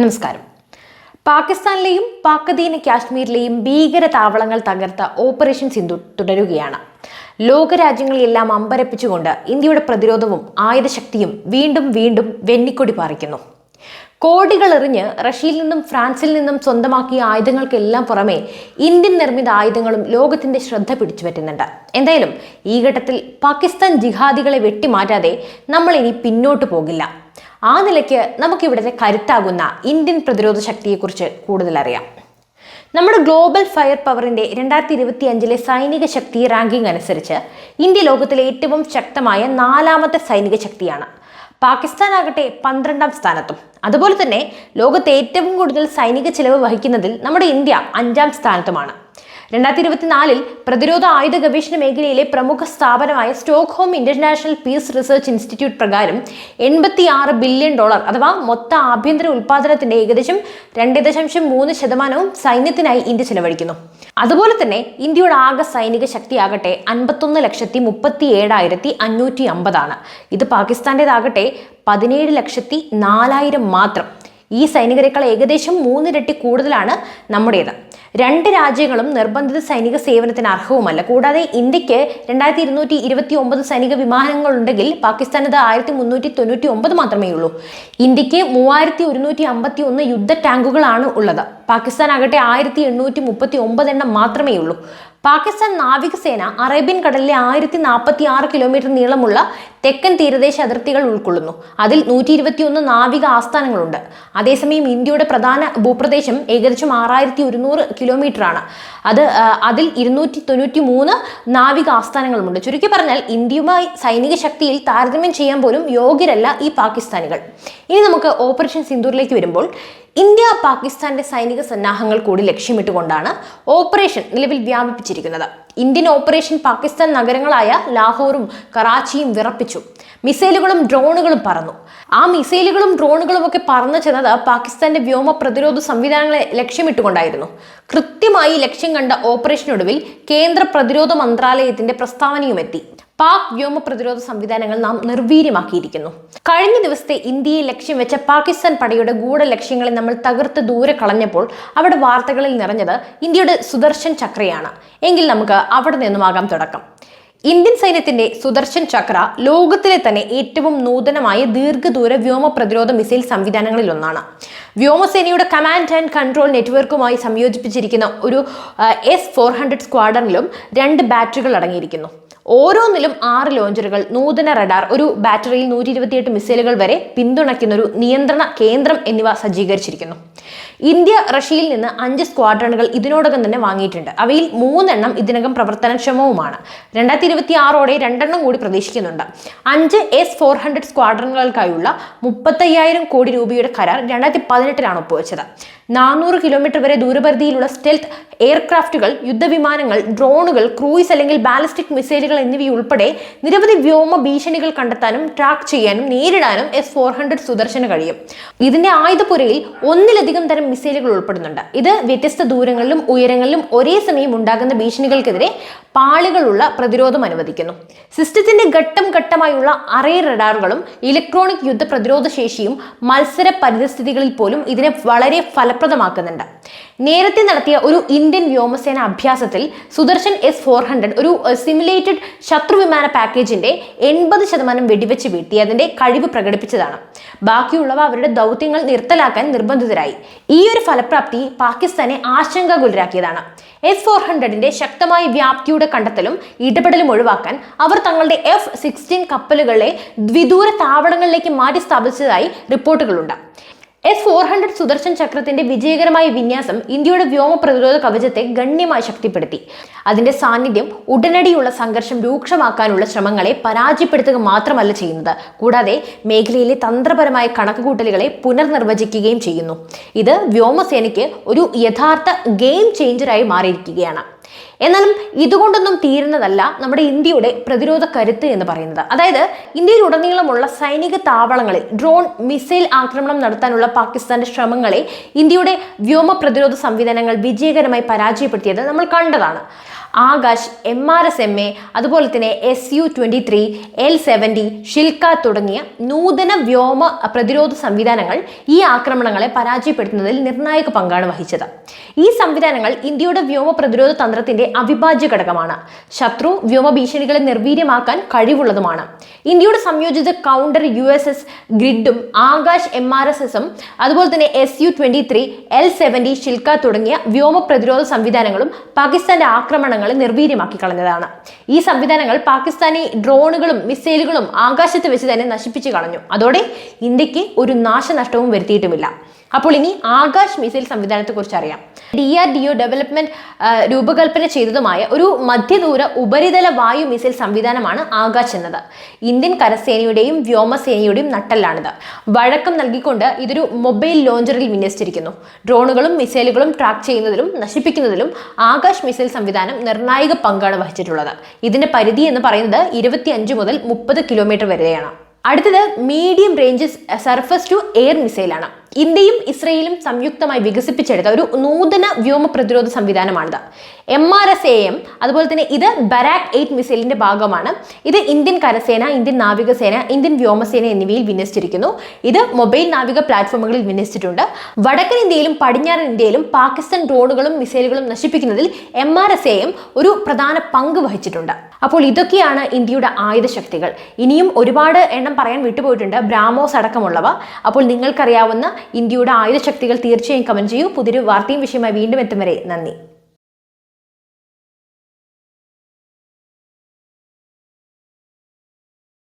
നമസ്കാരം. പാകിസ്ഥാനിലെയും പാക്കതീന കാശ്മീരിലെയും ഭീകര താവളങ്ങൾ തകർത്ത ഓപ്പറേഷൻ സിന്ധു തുടരുകയാണ്. ലോകരാജ്യങ്ങളെല്ലാം അമ്പരപ്പിച്ചുകൊണ്ട് ഇന്ത്യയുടെ പ്രതിരോധവും ആയുധശക്തിയും വീണ്ടും വീണ്ടും വെന്നിക്കൊടി പാറിക്കുന്നു. കോടികൾ എറിഞ്ഞ് റഷ്യയിൽ നിന്നും ഫ്രാൻസിൽ നിന്നും സ്വന്തമാക്കിയ ആയുധങ്ങൾക്കെല്ലാം പുറമെ ഇന്ത്യൻ നിർമ്മിത ആയുധങ്ങളും ലോകത്തിന്റെ ശ്രദ്ധ പിടിച്ചു പറ്റുന്നുണ്ട് എന്തായാലും ഈ ഘട്ടത്തിൽ പാകിസ്ഥാൻ ജിഹാദികളെ വെട്ടിമാറ്റാതെ നമ്മൾ ഇനി പിന്നോട്ട് പോകില്ല. ആ നിലയ്ക്ക് നമുക്കിവിടുത്തെ കരുത്താകുന്ന ഇന്ത്യൻ പ്രതിരോധ ശക്തിയെക്കുറിച്ച് കൂടുതൽ അറിയാം. നമ്മുടെ ഗ്ലോബൽ ഫയർ പവറിന്റെ രണ്ടായിരത്തി ഇരുപത്തി അഞ്ചിലെ സൈനിക ശക്തി റാങ്കിംഗ് അനുസരിച്ച് ഇന്ത്യ ലോകത്തിലെ ഏറ്റവും ശക്തമായ നാലാമത്തെ സൈനിക ശക്തിയാണ്. പാകിസ്ഥാൻ ആകട്ടെ പന്ത്രണ്ടാം സ്ഥാനത്തും. അതുപോലെ തന്നെ ലോകത്തെ ഏറ്റവും കൂടുതൽ സൈനിക ചിലവ് വഹിക്കുന്നതിൽ നമ്മുടെ ഇന്ത്യ അഞ്ചാം സ്ഥാനത്തുമാണ്. രണ്ടായിരത്തി ഇരുപത്തിനാലിൽ പ്രതിരോധ ആയുധ ഗവേഷണ മേഖലയിലെ പ്രമുഖ സ്ഥാപനമായ Stockholm International Peace Research Institute പ്രകാരം എൺപത്തി ആറ് ബില്യൺ ഡോളർ അഥവാ മൊത്ത ആഭ്യന്തര ഉൽപാദനത്തിന്റെ ഏകദേശം രണ്ട് ദശാംശം മൂന്ന് ശതമാനവും സൈന്യത്തിനായി ഇന്ത്യ ചെലവഴിക്കുന്നു. അതുപോലെ തന്നെ ഇന്ത്യയുടെ ആകെ സൈനിക ശക്തിയാകട്ടെ അൻപത്തൊന്ന് ലക്ഷത്തി മുപ്പത്തി ഏഴായിരത്തി അഞ്ഞൂറ്റി അമ്പതാണ്. ഇത് പാകിസ്ഥാന്റെതാകട്ടെ പതിനേഴ് ലക്ഷത്തി നാലായിരം മാത്രം. ഈ സൈനികരെക്കാൾ ഏകദേശം മൂന്നിരട്ടി കൂടുതലാണ് നമ്മുടേത്. രണ്ട് രാജ്യങ്ങളും നിർബന്ധിത സൈനിക സേവനത്തിന് അർഹവുമല്ല. കൂടാതെ ഇന്ത്യയ്ക്ക് രണ്ടായിരത്തി ഇരുന്നൂറ്റി ഇരുപത്തി ഒമ്പത് സൈനിക വിമാനങ്ങളുണ്ടെങ്കിൽ പാകിസ്ഥാനത് ആയിരത്തി മുന്നൂറ്റി തൊണ്ണൂറ്റി ഒമ്പത് മാത്രമേ ഉള്ളൂ. ഇന്ത്യയ്ക്ക് മൂവായിരത്തി ഒരുന്നൂറ്റി അമ്പത്തി ഒന്ന് യുദ്ധ ടാങ്കുകളാണ് ഉള്ളത്. പാകിസ്ഥാൻ ആകട്ടെ ആയിരത്തി എണ്ണൂറ്റി മുപ്പത്തി ഒമ്പത് എണ്ണം മാത്രമേ ഉള്ളൂ. പാകിസ്ഥാൻ നാവികസേന അറേബ്യൻ കടലിലെ ആയിരത്തി നാൽപ്പത്തി ആറ് കിലോമീറ്റർ നീളമുള്ള തെക്കൻ തീരദേശ അതിർത്തികൾ ഉൾക്കൊള്ളുന്നു. അതിൽ നൂറ്റി ഇരുപത്തിയൊന്ന് നാവിക ആസ്ഥാനങ്ങളുണ്ട്. അതേസമയം ഇന്ത്യയുടെ പ്രധാന ഭൂപ്രദേശം ഏകദേശം ആറായിരത്തി ഒരുന്നൂറ് കിലോമീറ്ററാണ്. അത് അതിൽ ഇരുന്നൂറ്റി തൊണ്ണൂറ്റി മൂന്ന് നാവിക ആസ്ഥാനങ്ങളുമുണ്ട്. ചുരുക്കി പറഞ്ഞാൽ ഇന്ത്യയുമായി സൈനിക ശക്തിയിൽ താരതമ്യം ചെയ്യാൻ പോലും യോഗ്യരല്ല ഈ പാകിസ്ഥാനികൾ. ഇനി നമുക്ക് ഓപ്പറേഷൻ സിന്ദൂറിലേക്ക് വരുമ്പോൾ ഇന്ത്യ പാകിസ്ഥാന്റെ സൈനിക സന്നാഹങ്ങൾ കൂടി ലക്ഷ്യമിട്ടുകൊണ്ടാണ് ഓപ്പറേഷൻ നിലവിൽ വ്യാപിപ്പിച്ചിരിക്കുന്നത്. ഇന്ത്യൻ ഓപ്പറേഷൻ പാകിസ്ഥാൻ നഗരങ്ങളായ ലാഹോറും കറാച്ചിയും വിറപ്പിച്ചു. മിസൈലുകളും ഡ്രോണുകളും പറന്നു. ആ മിസൈലുകളും ഡ്രോണുകളും ഒക്കെ പറന്നു ചെന്നത് പാകിസ്ഥാന്റെ വ്യോമ പ്രതിരോധ സംവിധാനങ്ങളെ ലക്ഷ്യമിട്ടുകൊണ്ടായിരുന്നു. കൃത്യമായി ലക്ഷ്യം കണ്ട ഓപ്പറേഷനൊടുവിൽ കേന്ദ്ര പ്രതിരോധ മന്ത്രാലയത്തിന്റെ പ്രസ്താവനയും എത്തി പാക് വ്യോമ പ്രതിരോധ സംവിധാനങ്ങൾ നാം നിർവീര്യമാക്കിയിരിക്കുന്നു. കഴിഞ്ഞ ദിവസത്തെ ഇന്ത്യയെ ലക്ഷ്യം വെച്ച പാകിസ്ഥാൻ പടയുടെ ഗൂഢ ലക്ഷ്യങ്ങളെ നമ്മൾ തകർത്ത് ദൂരെ കളഞ്ഞപ്പോൾ അവിടെ വാർത്തകളിൽ നിറഞ്ഞത് ഇന്ത്യയുടെ സുദർശൻ ചക്രയാണ്. എങ്കിൽ നമുക്ക് അവിടെ നിന്നുമാകാം തുടക്കം. ഇന്ത്യൻ സൈന്യത്തിന്റെ സുദർശൻ ചക്ര ലോകത്തിലെ തന്നെ ഏറ്റവും നൂതനമായ ദീർഘദൂര വ്യോമ പ്രതിരോധ മിസൈൽ സംവിധാനങ്ങളിൽ ഒന്നാണ്. വ്യോമസേനയുടെ കമാൻഡ് ആൻഡ് കൺട്രോൾ നെറ്റ്വർക്കുമായി സംയോജിപ്പിച്ചിരിക്കുന്ന ഒരു എസ് ഫോർ ഹൺഡ്രഡ് രണ്ട് ബാറ്ററികൾ അടങ്ങിയിരിക്കുന്നു. ഓരോന്നിലും ആറ് ലോഞ്ചറുകൾ നൂതന റഡാർ ഒരു ബാറ്ററിയിൽ നൂറ്റി ഇരുപത്തിയെട്ട് മിസൈലുകൾ വരെ പിന്തുണയ്ക്കുന്ന ഒരു നിയന്ത്രണ കേന്ദ്രം എന്നിവ സജ്ജീകരിച്ചിരിക്കുന്നു. ഇന്ത്യ റഷ്യയിൽ നിന്ന് അഞ്ച് സ്ക്വാഡ്രണുകൾ ഇതിനോടകം തന്നെ വാങ്ങിയിട്ടുണ്ട്. അവയിൽ മൂന്നെണ്ണം ഇതിനകം പ്രവർത്തനക്ഷമവുമാണ്. രണ്ടായിരത്തി ഇരുപത്തി ആറോടെ രണ്ടെണ്ണം കൂടി പ്രതീക്ഷിക്കുന്നുണ്ട്. അഞ്ച് എസ് ഫോർ ഹൺഡ്രഡ് സ്ക്വാഡ്രണുകൾക്കായുള്ള മുപ്പത്തയ്യായിരം കോടി രൂപയുടെ കരാർ രണ്ടായിരത്തി പതിനെട്ടിലാണ് ഒപ്പുവെച്ചത്. നാനൂറ് കിലോമീറ്റർ വരെ ദൂരപരിധിയിലുള്ള സ്റ്റെൽത്ത് എയർക്രാഫ്റ്റുകൾ യുദ്ധവിമാനങ്ങൾ ഡ്രോണുകൾ ക്രൂയിസ് അല്ലെങ്കിൽ ബാലിസ്റ്റിക് മിസൈലുകൾ എന്നിവയുൾപ്പെടെ നിരവധി വ്യോമ ഭീഷണികൾ കണ്ടെത്താനും ട്രാക്ക് ചെയ്യാനും നേരിടാനും എസ് ഫോർ ഹൺഡ്രഡ് സുദർശന് കഴിയും. ഇതിന്റെ ആയുധപുരയിൽ ഒന്നിലധികം തരം മിസൈലുകൾ ഉൾപ്പെടുന്നുണ്ട്. ഇത് വ്യത്യസ്ത ദൂരങ്ങളിലും ഉയരങ്ങളിലും ഒരേ സമയം ഉണ്ടാകുന്ന ഭീഷണികൾക്കെതിരെ പാളികളുള്ള പ്രതിരോധം അനുവദിക്കുന്നു. സിസ്റ്റത്തിന്റെ ഘട്ടം ഘട്ടമായുള്ള അറേ റഡാറുകളും ഇലക്ട്രോണിക് യുദ്ധ പ്രതിരോധ ശേഷിയും മത്സര പരിതസ്ഥിതികളിൽ പോലും ഇതിനെ വളരെ ഫലപ്രദമാക്കുന്നുണ്ട്. നേരത്തെ നടത്തിയ ഒരു ഇന്ത്യൻ വ്യോമസേന അഭ്യാസത്തിൽ സുദർശൻ എസ് ഫോർ ഹൺഡ്രഡ് ഒരു സിമുലേറ്റഡ് ശത്രുവിമാന പാക്കേജിന്റെ എൺപത് ശതമാനം വെടിവെച്ച് വീഴ്ത്തി അതിന്റെ കഴിവ് പ്രകടിപ്പിച്ചതാണ്. ബാക്കിയുള്ളവ അവരുടെ ദൗത്യങ്ങൾ നിർത്തലാക്കാൻ നിർബന്ധിതരായി. ഈ ഒരു ഫലപ്രാപ്തി പാകിസ്ഥാനെ ആശങ്കാകുലരാക്കിയതാണ്. എസ് ഫോർ ഹൺഡ്രഡിന്റെ ശക്തമായ വ്യാപ്തിയുടെ കണ്ടെത്തലും ഇടപെടലും ഒഴിവാക്കാൻ അവർ തങ്ങളുടെ എഫ് സിക്സ്റ്റീൻ കപ്പലുകളെ ദ്വിദൂര താവളങ്ങളിലേക്ക് മാറ്റി സ്ഥാപിച്ചതായി റിപ്പോർട്ടുകളുണ്ട്. എസ് ഫോർ ഹൺഡ്രഡ് സുദർശൻ ചക്രത്തിന്റെ വിജയകരമായ വിന്യാസം ഇന്ത്യയുടെ വ്യോമ പ്രതിരോധ കവചത്തെ ഗണ്യമായി ശക്തിപ്പെടുത്തി. അതിന്റെ സാന്നിധ്യം ഉടനടിയുള്ള സംഘർഷം രൂക്ഷമാക്കാനുള്ള ശ്രമങ്ങളെ പരാജയപ്പെടുത്തുക മാത്രമല്ല ചെയ്യുന്നത്. കൂടാതെ മേഖലയിലെ തന്ത്രപരമായ കണക്കുകൂട്ടലുകളെ പുനർനിർവചിക്കുകയും ചെയ്യുന്നു. ഇത് വ്യോമസേനയ്ക്ക് ഒരു യഥാർത്ഥ ഗെയിം ചേഞ്ചറായി മാറിയിരിക്കുകയാണ്. എന്നാലും ഇതുകൊണ്ടൊന്നും തീരുന്നതല്ല നമ്മുടെ ഇന്ത്യയുടെ പ്രതിരോധ കരുത്ത് എന്ന് പറയുന്നത്. അതായത് ഇന്ത്യയിലുടനീളമുള്ള സൈനിക താവളങ്ങളിൽ ഡ്രോൺ മിസൈൽ ആക്രമണം നടത്താനുള്ള പാകിസ്ഥാന്റെ ശ്രമങ്ങളെ ഇന്ത്യയുടെ വ്യോമ പ്രതിരോധ സംവിധാനങ്ങൾ വിജയകരമായി പരാജയപ്പെടുത്തിയത് നമ്മൾ കണ്ടതാണ്. Akash M R S A M അതുപോലെ തന്നെ S U twenty three L seventy Shilka തുടങ്ങിയ നൂതന വ്യോമ പ്രതിരോധ സംവിധാനങ്ങൾ ഈ ആക്രമണങ്ങളെ പരാജയപ്പെടുത്തുന്നതിൽ നിർണായക പങ്കാണ് വഹിച്ചത്. ഈ സംവിധാനങ്ങൾ ഇന്ത്യയുടെ വ്യോമ പ്രതിരോധ തന്ത്രത്തിന്റെ അവിഭാജ്യ ഘടകമാണ്. ശത്രു വ്യോമഭീഷണികളെ നിർവീര്യമാക്കാൻ കഴിവുള്ളതുമാണ്. ഇന്ത്യയുടെ സംയോജിത കൗണ്ടർ യു എസ് എസ് ഗ്രിഡും ആകാശ് എം ആർ എസ് എസും അതുപോലെ തന്നെ S U twenty three L seventy Shilka തുടങ്ങിയ വ്യോമ പ്രതിരോധ സംവിധാനങ്ങളും പാകിസ്ഥാന്റെ ആക്രമണങ്ങളെ നിർവീര്യമാക്കി കളഞ്ഞതാണ്. ഈ സംവിധാനങ്ങൾ പാകിസ്ഥാനി ഡ്രോണുകളും മിസൈലുകളും ആകാശത്ത് വെച്ച് തന്നെ നശിപ്പിച്ചു കളഞ്ഞു. അതോടെ ഇന്ത്യയ്ക്ക് ഒരു നാശനഷ്ടവും വരുത്തിയിട്ടുമില്ല. അപ്പോൾ ഇനി ആകാശ് മിസൈൽ സംവിധാനത്തെ കുറിച്ച് അറിയാം D R D O development രൂപകൽപ്പന ചെയ്തതുമായ ഒരു മധ്യദൂര ഉപരിതല വായു മിസൈൽ സംവിധാനമാണ് ആകാശ് എന്നത്. ഇന്ത്യൻ കരസേനയുടെയും വ്യോമസേനയുടെയും നട്ടലാണിത് വഴക്കം നൽകിക്കൊണ്ട് ഇതൊരു മൊബൈൽ ലോഞ്ചറിൽ വിന്യസിച്ചിരിക്കുന്നു. ഡ്രോണുകളും മിസൈലുകളും ട്രാക്ക് ചെയ്യുന്നതിലും നശിപ്പിക്കുന്നതിലും ആകാശ് മിസൈൽ സംവിധാനം നിർണായക പങ്കാണ് വഹിച്ചിട്ടുള്ളത്. ഇതിന്റെ പരിധി എന്ന് പറയുന്നത് ഇരുപത്തിയഞ്ച് മുതൽ മുപ്പത് കിലോമീറ്റർ വരെയാണ്. അടുത്തത് medium range surface to air മിസൈലാണ് ഇന്ത്യയും ഇസ്രയേലും സംയുക്തമായി വികസിപ്പിച്ചെടുത്ത ഒരു നൂതന വ്യോമ പ്രതിരോധ സംവിധാനമാണിത്. M R S A M അതുപോലെ തന്നെ ഇത് ബരാക് എയ്റ്റ് മിസൈലിന്റെ ഭാഗമാണ്. ഇത് ഇന്ത്യൻ കരസേന ഇന്ത്യൻ നാവികസേന ഇന്ത്യൻ വ്യോമസേന എന്നിവയിൽ വിന്യസിച്ചിരിക്കുന്നു. ഇത് മൊബൈൽ നാവിക പ്ലാറ്റ്ഫോമുകളിൽ വിന്യസിച്ചിട്ടുണ്ട്. വടക്കൻ ഇന്ത്യയിലും പടിഞ്ഞാറൻ ഇന്ത്യയിലും പാകിസ്ഥാൻ ഡ്രോണുകളും മിസൈലുകളും നശിപ്പിക്കുന്നതിൽ M R S A M ഒരു പ്രധാന പങ്ക് വഹിച്ചിട്ടുണ്ട്. അപ്പോൾ ഇതൊക്കെയാണ് ഇന്ത്യയുടെ ആയുധശക്തികൾ. ഇനിയും ഒരുപാട് എണ്ണം പറയാൻ വിട്ടുപോയിട്ടുണ്ട് ബ്രാമോസ് അടക്കമുള്ളവ. അപ്പോൾ നിങ്ങൾക്കറിയാവുന്ന ഇന്ത്യയുടെ ആയുധശക്തികൾ തീർച്ചയായും കമന്റ് ചെയ്യൂ. പുതിയൊരു വാർത്തയും വിഷയമായി വീണ്ടും എത്തും വരെ. നന്ദി.